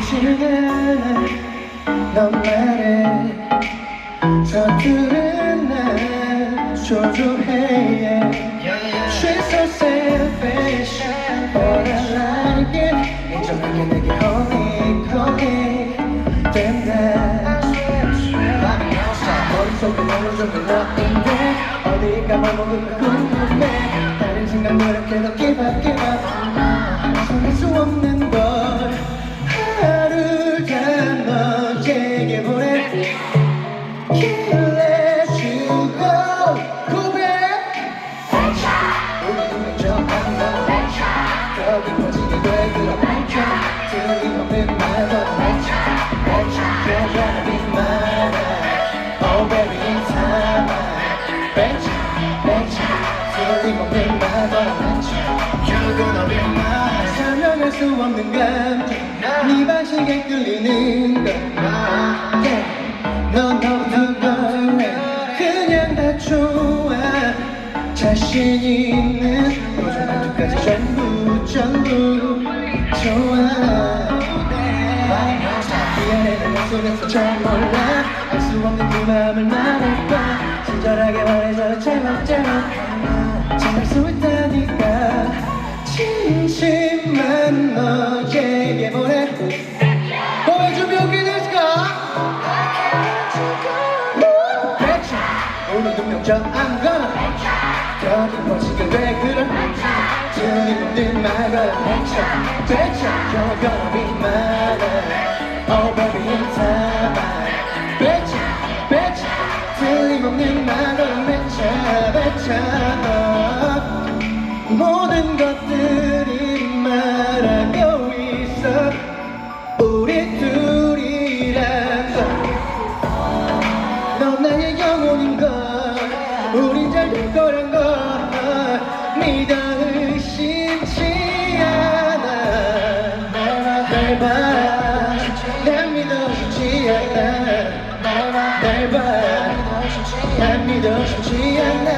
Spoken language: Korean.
지치는 넌 말해 서투른 날 조조해 She's so selfish But I like it 인정하게 내게 honey honey Damn that 머릿속에 너무 좋은 nothing데 어디가 머무르면 궁금해 다른 생각 노력해도 give up give up 너무 두꺼워 그냥 다 좋아. 자신 있는 만족까지. 전부 전부 속에서 잘 몰라 알수 없는 그 마음을 말해봐. 친절하게 말해줘 제발 제발. 참을 수 있다니까. 진심만 너에게 보내. 오케이 됐을까? 배차 오늘 분명 저안 가나? 더 깊어지게 왜 그래? 틀림없는 말과 배차 배차 You're gonna be mine Oh baby in time 배차 배차 틀림없는 말과 배차 배차 모든 것들이 말하고 있어 우리 둘이란 넌 나의 영혼인 걸 우린 잘될 거란 걸 믿어 않아 날봐난 믿어주지 않아